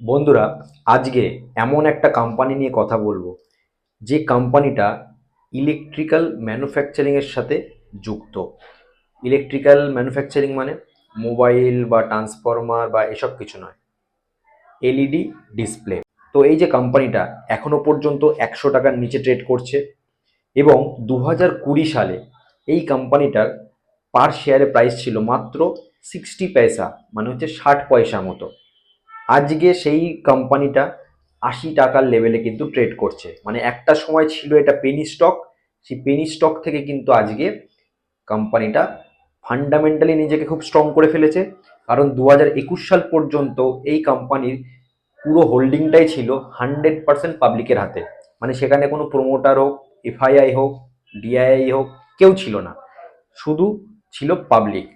বন্ধুরা, আজকে এমন একটা কোম্পানি নিয়ে কথা বলব, যে কোম্পানিটা ইলেকট্রিক্যাল ম্যানুফ্যাকচারিংয়ের সাথে যুক্ত। ইলেকট্রিক্যাল ম্যানুফ্যাকচারিং মানে মোবাইল বা ট্রান্সফরমার বা এসব কিছু নয় এলইডি ডিসপ্লে তো এই যে কোম্পানিটা এখনও পর্যন্ত একশো টাকার নিচে ট্রেড করছে এবং দু হাজার কুড়ি সালে এই কোম্পানিটার পার শেয়ারের প্রাইস ছিল মাত্র সিক্সটি পয়সা মানে হচ্ছে ষাট পয়সা মতো। আজকে সেই কোম্পানিটা আশি টাকার লেভেলে কিন্তু ট্রেড করছে। মানে একটা সময় ছিল এটা পেনি স্টক সেই পেনি স্টক থেকে কিন্তু আজকে কোম্পানিটা ফান্ডামেন্টালি নিজেকে খুব স্ট্রং করে ফেলেছে। কারণ দু হাজার একুশ সাল পর্যন্ত এই কোম্পানির পুরো হোল্ডিংটাই ছিল হান্ড্রেড পার্সেন্ট পাবলিকের হাতে। মানে সেখানে কোনো প্রোমোটার হোক এফআইআই হোক ডিআইআই হোক, কেউ ছিল না। শুধু ছিল পাবলিক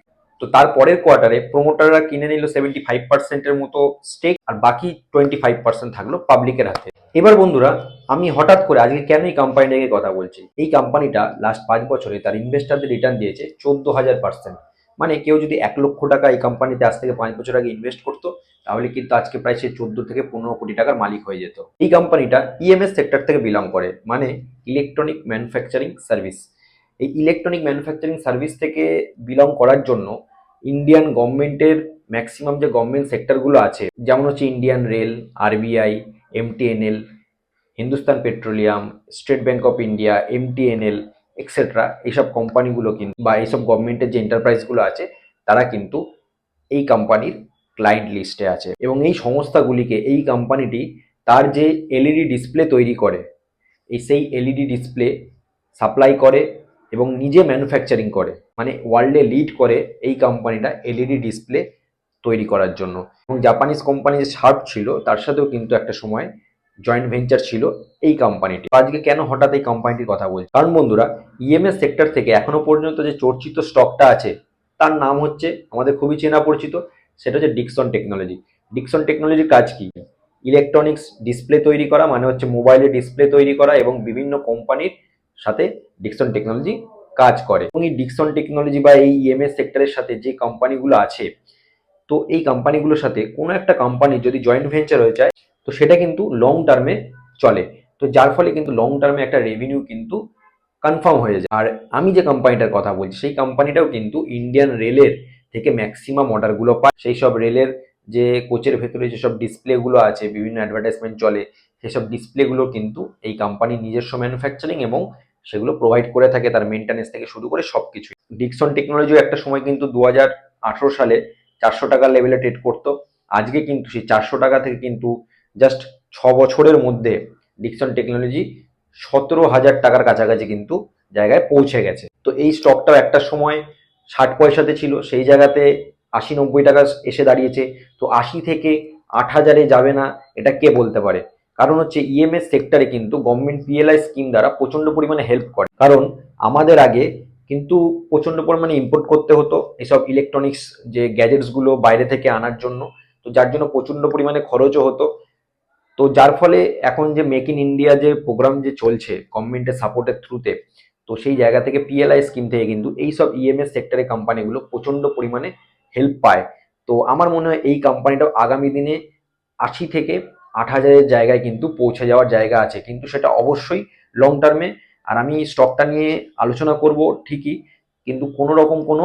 তো তার পরের কোয়ার্টারে প্রোমোটাররা কিনে নিল সেভেন্টি ফাইভ পার্সেন্টের মতো স্টেক আর বাকি টোয়েন্টি ফাইভ পার্সেন্ট থাকল পাবলিকের হাতে। এবার বন্ধুরা, আমি হঠাৎ করে আজকে কেন এই কোম্পানিটাকে কথা বলছি? এই কোম্পানিটা লাস্ট পাঁচ বছরে তার ইনভেস্টারদের রিটার্ন দিয়েছে চোদ্দ হাজার পার্সেন্ট মানে কেউ যদি এক লক্ষ টাকা এই কোম্পানিতে আজ থেকে পাঁচ বছর আগে ইনভেস্ট করতো, তাহলে কিন্তু আজকে প্রায় সে চোদ্দ থেকে পনেরো কোটি টাকার মালিক হয়ে যেত। এই কোম্পানিটা ইএমএস সেক্টর থেকে বিলং করে মানে ইলেকট্রনিক ম্যানুফ্যাকচারিং সার্ভিস এই ইলেকট্রনিক ম্যানুফ্যাকচারিং সার্ভিস থেকে বিলং করার জন্য ইন্ডিয়ান গভর্নমেন্টের ম্যাক্সিমাম যে গভর্নমেন্ট সেক্টরগুলো আছে, যেমন হচ্ছে Indian rail RBI MTNL Hindustan petroleum state bank of India MTNL etcetera এইসব কোম্পানিগুলো কিন্তু বা এইসব গভর্নমেন্টের যে এন্টারপ্রাইজগুলো আছে, তারা কিন্তু এই কোম্পানির ক্লায়েন্ট লিস্টে আছে। এবং এই সংস্থাগুলিকে, এই কোম্পানিটি তার যে এলইডি ডিসপ্লে তৈরি করে, এই সেই এলইডি ডিসপ্লে সাপ্লাই করে এবং নিজে ম্যানুফ্যাকচারিং করে। মানে ওয়ার্ল্ডে লিড করে এই কোম্পানিটা এলইডি ডিসপ্লে তৈরি করার জন্য। এবং জাপানিজ কোম্পানি যে শার্প ছিল, তার সাথেও কিন্তু একটা সময় জয়েন্ট ভেঞ্চার ছিল এই কোম্পানিটি আজকে কেন হঠাৎ এই কোম্পানিটির কথা বলছি? কারণ বন্ধুরা ইএমএস সেক্টর থেকে এখনও পর্যন্ত যে চর্চিত স্টকটা আছে, তার নাম হচ্ছে আমাদের খুবই চেনা পরিচিত, সেটা হচ্ছে ডিকসন টেকনোলজি ডিকসন টেকনোলজির কাজ কি? ইলেকট্রনিক্স ডিসপ্লে তৈরি করা মানে হচ্ছে মোবাইলে ডিসপ্লে তৈরি করা এবং বিভিন্ন কোম্পানির সাথে ডিকসন টেকনোলজি কাজ করে। এবং এই ডিকসন টেকনোলজি বা এই ইএমএস সেক্টরের সাথে যে কোম্পানিগুলো আছে, তো এই কোম্পানিগুলোর সাথে কোনো একটা কোম্পানি যদি জয়েন্ট ভেঞ্চার হয়ে যায়, তো সেটা কিন্তু লং টার্মে চলে। তো যার ফলে কিন্তু লং টার্মে একটা রেভিনিউ কিন্তু কনফার্ম হয়ে যায়। আর আমি যে কোম্পানিটার কথা বলছি, সেই কোম্পানিটাও কিন্তু ইন্ডিয়ান রেলের থেকে ম্যাক্সিমাম অর্ডারগুলো পায়। সেই সব রেলের যে কোচের ভেতরে যেসব ডিসপ্লেগুলো আছে, বিভিন্ন অ্যাডভার্টাইজমেন্ট চলে সেসব ডিসপ্লেগুলো কিন্তু এই কোম্পানির নিজস্ব ম্যানুফ্যাকচারিং এবং সেগুলো প্রোভাইড করে থাকে তার মেনটেন্যান্স থেকে শুরু করে সব কিছু ডিকসন টেকনোলজিও একটা সময় কিন্তু দু হাজার আঠেরো সালে চারশো টাকার লেভেলে ট্রেড করতো। আজকে কিন্তু সেই চারশো টাকা থেকে কিন্তু জাস্ট ছ বছরের মধ্যে ডিকসন টেকনোলজি সতেরো হাজার টাকার কাছাকাছি কিন্তু জায়গায় পৌঁছে গেছে। তো এই স্টকটাও একটা সময় ষাট পয়সাতে ছিল, সেই জায়গাতে আশি নব্বই টাকা এসে দাঁড়িয়েছে। তো আশি থেকে আট হাজারে যাবে না, এটা কে বলতে পারে? কারণ হচ্ছে ইএমএস সেক্টরে কিন্তু গভর্নমেন্ট পিএলআই স্কিম দ্বারা প্রচণ্ড পরিমাণে হেল্প করে। কারণ আমাদের আগে কিন্তু প্রচণ্ড পরিমাণে ইম্পোর্ট করতে হতো এসব ইলেকট্রনিক্স যে গ্যাজেটসগুলো বাইরে থেকে আনার জন্য। তো যার জন্য প্রচণ্ড পরিমাণে খরচও হতো। তো যার ফলে এখন যে মেক ইন ইন্ডিয়া যে প্রোগ্রাম যে চলছে গভর্নমেন্টের সাপোর্টের থ্রুতে তো সেই জায়গা থেকে পিএলআই স্কিম থেকে কিন্তু এই সব ইএমএস সেক্টরের কোম্পানিগুলো প্রচণ্ড পরিমাণে হেল্প পায়। তো আমার মনে হয় এই কোম্পানিটাও আগামী দিনে আশি থেকে আট হাজারের জায়গায় কিন্তু পৌঁছে যাওয়ার জায়গা আছে। কিন্তু সেটা অবশ্যই লং টার্মে আর আমি স্টকটা নিয়ে আলোচনা করব ঠিকই, কিন্তু কোনো রকম কোনো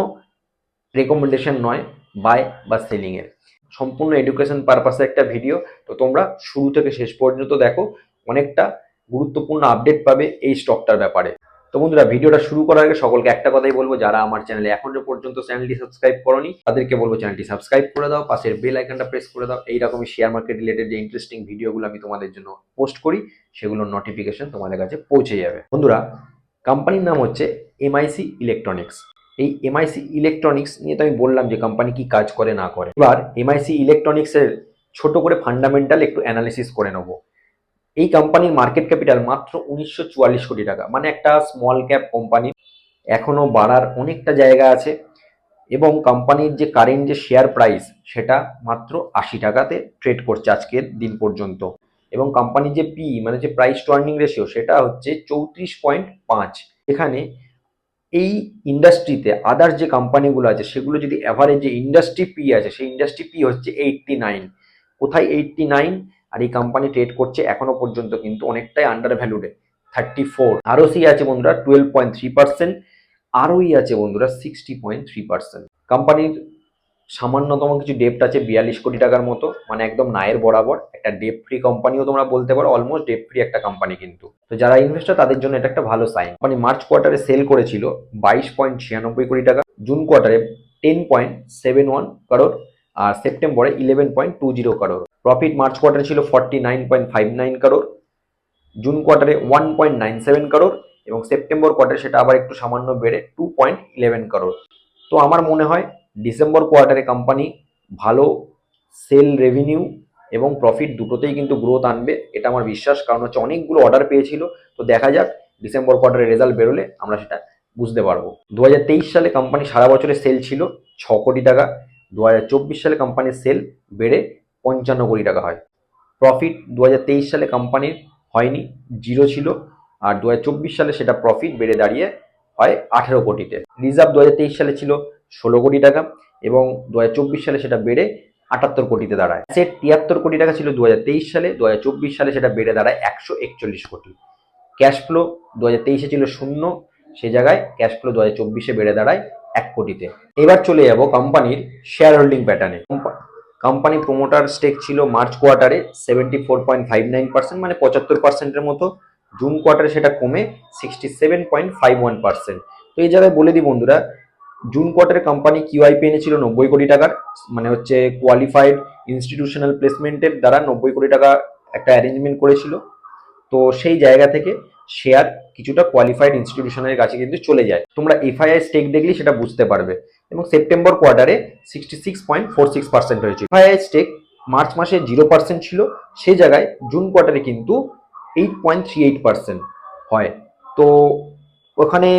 রেকমেন্ডেশন নয় বাই বা সেলিংয়ের সম্পূর্ণ এডুকেশন পারপাসে একটা ভিডিও তো তোমরা শুরু থেকে শেষ পর্যন্ত দেখো, অনেকটা গুরুত্বপূর্ণ আপডেট পাবে এই স্টকটার ব্যাপারে। তো বন্ধুরা, ভিডিওটা শুরু করার আগে সকলকে একটা কথাই বলব, যারা আমার চ্যানেলে এখনও পর্যন্ত চ্যানেলটি সাবস্ক্রাইব করনি, তাদেরকে বলব চ্যানেলটি সাবস্ক্রাইব করে দাও, পাশের বেল আইকনটা প্রেস করে দাও। এইরকমই শেয়ার মার্কেট রিলেটেড যে ইন্টারেস্টিং ভিডিওগুলো আমি তোমাদের জন্য পোস্ট করি, সেগুলোর নোটিফিকেশন তোমাদের কাছে পৌঁছে যাবে। বন্ধুরা কোম্পানির নাম হচ্ছে এমআইসি ইলেকট্রনিক্স এই এমআইসি ইলেকট্রনিক্স নিয়ে তো আমি বললাম যে কোম্পানি কি কাজ করে, না করে। এবার এমআইসি ইলেকট্রনিক্সের ছোট করে ফান্ডামেন্টাল একটু অ্যানালিসিস করে নেব। এই কোম্পানির মার্কেট ক্যাপিটাল মাত্র উনিশশো চুয়াল্লিশ কোটি টাকা। মানে একটা স্মল ক্যাপ কোম্পানি এখনও বাড়ার অনেকটা জায়গা আছে এবং কোম্পানির যে কারেন্ট যে শেয়ার প্রাইস সেটা মাত্র আশি টাকাতে ট্রেড করছে আজকের দিন পর্যন্ত। এবং কোম্পানির যে পি মানে যে প্রাইস টু আর্নিং রেশিও সেটা হচ্ছে চৌত্রিশ পয়েন্ট পাঁচ। এখানে এই ইন্ডাস্ট্রিতে আদার যে কোম্পানিগুলো আছে সেগুলো যদি অ্যাভারেজ যে ইন্ডাস্ট্রি পি আছে, সেই ইন্ডাস্ট্রি পি হচ্ছে এইটটি নাইন কোথায় এইটটি নাইন আর এই কোম্পানি ট্রেড করছে এখনও পর্যন্ত কিন্তু অনেকটাই under ভ্যালুডে thirty four R O C আছে বন্ধুরা twelve point three percent R O E আছে বন্ধুরা সিক্সটি পয়েন্ট থ্রি পার্সেন্ট কোম্পানির সামান্যতম কিছু ডেপ্ট আছে বিয়াল্লিশ কোটি টাকার মতো মানে একদম নায়ের বরাবর। একটা ডেপ ফ্রি কোম্পানিও তোমরা বলতে পারো অলমোস্ট ডেপ ফ্রি একটা কোম্পানি কিন্তু। তো যারা ইনভেস্টর তাদের জন্য এটা একটা ভালো সাইন কোম্পানি মার্চ কোয়ার্টারে সেল করেছিল বাইশ পয়েন্ট ছিয়ানব্বই কোটি টাকা জুন কোয়ার্টারে টেন পয়েন্ট সেভেন ওয়ান কারোর আর সেপ্টেম্বরে eleven point two zero crore profit March কোয়ার্টারে ছিল forty nine point five nine crore June কোয়ার্টারে one point nine seven crore এবং সেপ্টেম্বর কোয়ার্টারে সেটা আবার একটু সামান্য বেড়ে টু পয়েন্ট ইলেভেন কারোর তো আমার মনে হয় ডিসেম্বর কোয়ার্টারে কোম্পানি ভালো সেল রেভিনিউ এবং প্রফিট দুটোতেই কিন্তু গ্রোথ আনবে, এটা আমার বিশ্বাস। কারণ হচ্ছে অনেকগুলো অর্ডার পেয়েছিল, তো দেখা যাক ডিসেম্বর কোয়ার্টারে রেজাল্ট বেরোলে আমরা সেটা বুঝতে পারব। দু হাজার তেইশ সালে কোম্পানি সারা বছরের সেল ছিল ছ কোটি টাকা দু হাজার চব্বিশ সালে কোম্পানির সেল বেড়ে পঞ্চান্ন কোটি টাকা হয়। প্রফিট দু হাজার তেইশ সালে কোম্পানির হয়নি জিরো ছিল, আর দু হাজার চব্বিশ সালে সেটা প্রফিট বেড়ে দাঁড়িয়ে হয় আঠেরো কোটিতে। রিজার্ভ দু হাজার তেইশ সালে ছিল ষোলো কোটি টাকা এবং দু হাজার চব্বিশ সালে সেটা বেড়ে আটাত্তর কোটিতে দাঁড়ায়। সেট তিয়াত্তর কোটি টাকা ছিল দু হাজার তেইশ সালে দু হাজার চব্বিশ সালে সেটা বেড়ে দাঁড়ায় একশো একচল্লিশ কোটি। ক্যাশ ফ্লো দু তেইশে ছিল শূন্য, সে জায়গায় ক্যাশ ফ্লো দু হাজার চব্বিশে বেড়ে দাঁড়ায় এক কোটিতে। এবার চলে যাব কোম্পানির শেয়ার হোল্ডিং প্যাটার্নে কোম্পানি প্রোমোটার স্টেক ছিল মার্চ কোয়ার্টারে seventy four point five nine percent মানে পঁচাত্তর পার্সেন্টের মতো। জুন কোয়ার্টারে সেটা কমে sixty seven point five one percent তো এই জায়গায় বলে দিই বন্ধুরা জুন কোয়ার্টারে কোম্পানি কিউআইপি এনেছিল নব্বই কোটি টাকার মানে হচ্ছে কোয়ালিফাইড ইনস্টিটিউশনাল প্লেসমেন্টের দ্বারা নব্বই কোটি টাকা একটা অ্যারেঞ্জমেন্ট করেছিল। তো সেই জায়গা থেকে শেয়ার কিছুটা কোয়ালিফাইড ইনস্টিটিউশনের কাছে কিন্তু চলে যায়। তোমরা এফআইআই স্টেক দেখলেই সেটা বুঝতে পারবে। এবং সেপ্টেম্বর কোয়ার্টারে sixty six point four six percent হয়েছে। এফআইআই স্টেক মার্চ মাসে জিরো পার্সেন্ট ছিল, সে জায়গায় জুন কোয়ার্টারে কিন্তু eight point three eight percent হয়। তো ওখানে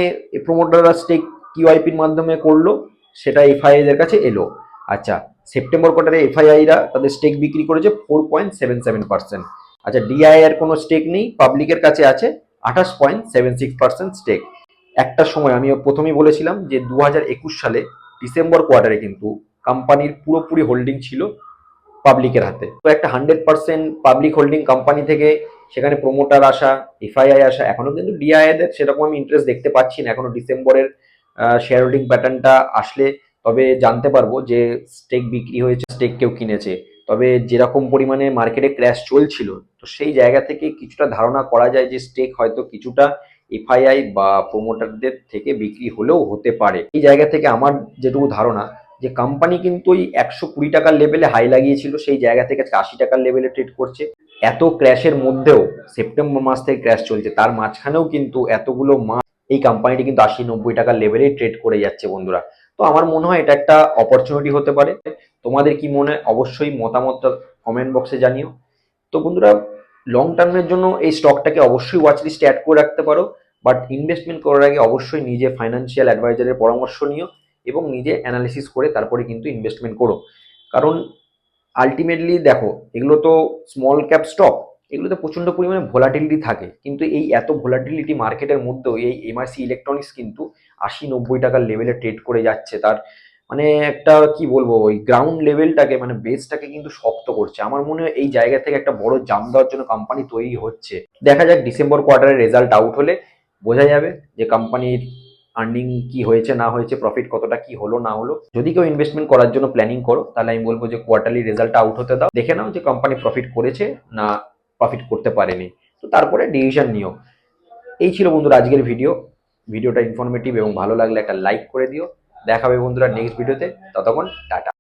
প্রোমোটাররা স্টেক কিউআইপির মাধ্যমে করল, সেটা এফআইআইদের কাছে এলো। আচ্ছা সেপ্টেম্বর কোয়ার্টারে এফআইআইরা তাদের স্টেক বিক্রি করেছে four point seven seven percent আচ্ছা ডিআই এর কোনো স্টেক নেই পাবলিকের কাছে আছে, আঠাশ point seven six percent stake একটা সময় আমি প্রথমেই বলেছিলাম যে দু হাজার একুশ সালে ডিসেম্বর কোয়ার্টারে কিন্তু কোম্পানির পুরোপুরি হোল্ডিং ছিল পাবলিকের হাতে। তো একটা hundred percent public holding company থেকে সেখানে প্রোমোটার আসা, এফআইআই আসা এখনও কিন্তু ডিআইদের সেরকম আমি ইন্টারেস্ট দেখতে পাচ্ছি না। এখনও ডিসেম্বরের শেয়ার হোল্ডিং প্যাটার্নটা আসলে তবে জানতে পারব যে স্টেক বিক্রি হয়েছে স্টেক কেউ কিনেছে। তবে যেরকম পরিমাণে মার্কেটে ক্র্যাশ চলছিল, তো সেই জায়গা থেকে কিছুটা ধারণা করা যায় যে স্টেক হয়তো কিছুটা এফআইআই বা প্রোমোটারদের থেকে বিক্রি হলেও হতে পারে। এই জায়গা থেকে আমার যেটুকু ধারণা, যে কোম্পানি কিন্তু ওই একশো কুড়ি টাকার লেভেলে হাই লাগিয়েছিল, সেই জায়গা থেকে আজকে আশি টাকার লেভেলে ট্রেড করছে। এত ক্র্যাশের মধ্যেও সেপ্টেম্বর মাস থেকে ক্র্যাশ চলছে, তার মাঝখানেও কিন্তু এতগুলো মাস এই কোম্পানিটি কিন্তু আশি নব্বই টাকার লেভেলেই ট্রেড করে যাচ্ছে বন্ধুরা। তো আমার মনে হয় এটা একটা অপরচুনিটি হতে পারে। তোমাদের কি মনে অবশ্যই মতামতটা কমেন্ট বক্সে জানিও। তো বন্ধুরা লং টার্মের জন্য এই স্টকটাকে অবশ্যই ওয়াচ লিস্টে অ্যাড করে রাখতে পারো। বাট ইনভেস্টমেন্ট করার আগে অবশ্যই নিজে ফাইন্যান্সিয়াল অ্যাডভাইজারের পরামর্শ নিও এবং নিজে অ্যানালিসিস করে তারপরে কিন্তু ইনভেস্টমেন্ট করো। কারণ আলটিমেটলি দেখো, এগুলো তো স্মল ক্যাপ স্টক এগুলোতে প্রচণ্ড পরিমাণে ভোলাটিলিটি থাকে। কিন্তু এই এত ভোলাটিলিটি মার্কেটের মধ্যেও এই এমআরসি ইলেকট্রনিক্স কিন্তু আশি নব্বই টাকার লেভেলে ট্রেড করে যাচ্ছে। তার মানে একটা কি বলব, ওই গ্রাউন্ড লেভেলটাকে মানে বেসটাকে কিন্তু শক্ত করছে। আমার মনে হয় এই জায়গা থেকে একটা বড় জাম দেওয়ার জন্য কোম্পানি তৈরি হচ্ছে। দেখা যাক ডিসেম্বর কোয়ার্টারের রেজাল্ট আউট হলে বোঝা যাবে যে কোম্পানির আর্নিং কি হয়েছে, না হয়েছে প্রফিট কতটা কি হলো, না হলো। যদি কেউ ইনভেস্টমেন্ট করার জন্য প্ল্যানিং করো, তাহলে আমি বলব যে কোয়ার্টারলি রেজাল্ট আউট হতে দাও। দেখে নাও যে কোম্পানি প্রফিট করেছে না প্রফিট করতে পারেনি। তো তারপরে ডিসিশন নিও। এই ছিল বন্ধুরা আজকের ভিডিও ভিডিওটা ইনফরমেটিভ এবং ভালো লাগলে একটা লাইক করে দিও। দেখাবে বন্ধুরা নেক্সট ভিডিওতে ততক্ষণ টাটা।